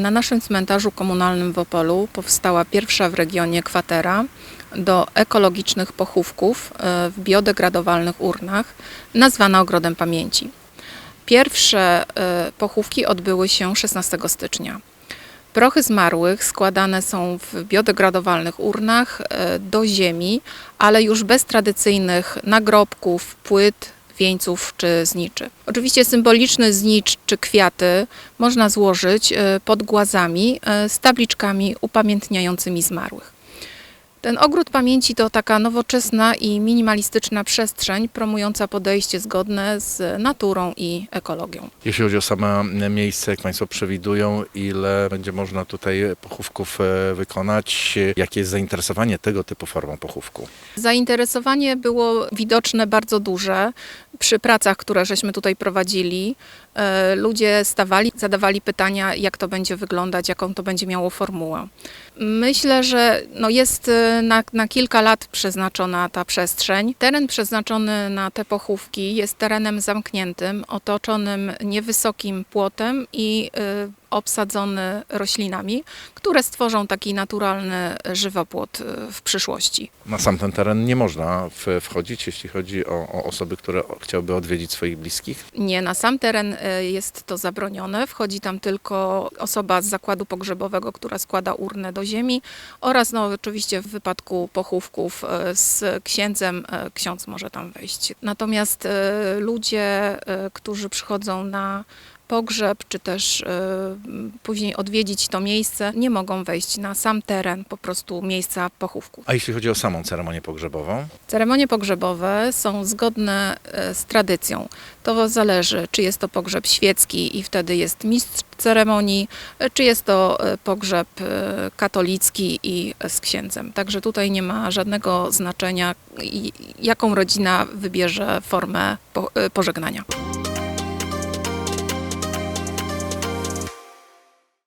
Na naszym cmentarzu komunalnym w Opolu powstała pierwsza w regionie kwatera do ekologicznych pochówków e, w biodegradowalnych urnach, nazwana Ogrodem Pamięci. Pierwsze e, pochówki odbyły się 16 stycznia. Prochy zmarłych składane są w biodegradowalnych urnach e, do ziemi, ale już bez tradycyjnych nagrobków, płyt, wieńców czy zniczy. Oczywiście symboliczny znicz czy kwiaty można złożyć e, pod głazami e, z tabliczkami upamiętniającymi zmarłych. Ten ogród pamięci to taka nowoczesna i minimalistyczna przestrzeń promująca podejście zgodne z naturą i ekologią. Jeśli chodzi o same miejsce, jak Państwo przewidują, ile będzie można tutaj pochówków e, wykonać? Jakie jest zainteresowanie tego typu formą pochówku? Zainteresowanie było widoczne bardzo duże przy pracach, które żeśmy tutaj prowadzili. e, Ludzie stawali, zadawali pytania, jak to będzie wyglądać, jaką to będzie miało formułę. Myślę, że no jest e, na, na kilka lat przeznaczona ta przestrzeń. Teren przeznaczony na te pochówki jest terenem zamkniętym, otoczonym niewysokim płotem i e, obsadzony roślinami, które stworzą taki naturalny żywopłot e, w przyszłości. Na sam ten teren nie można wchodzić, jeśli chodzi o, o osoby, które chciałyby odwiedzić swoich bliskich. Nie, na sam teren e, jest to zabronione. Wchodzi tam tylko osoba z zakładu pogrzebowego, która składa urnę do ziemi oraz no, oczywiście w wypadku pochówków e, z księdzem, ksiądz może tam wejść. Natomiast ludzie, którzy przychodzą na pogrzeb, czy też e, później odwiedzić to miejsce, nie mogą wejść na sam teren po prostu miejsca pochówku. A jeśli chodzi o samą ceremonię pogrzebową? Ceremonie pogrzebowe są zgodne e, z tradycją. To zależy, czy jest to pogrzeb świecki i wtedy jest mistrz ceremonii, e, czy jest to pogrzeb katolicki i z księdzem. Także tutaj nie ma żadnego znaczenia, jaką rodzina wybierze formę po- pożegnania.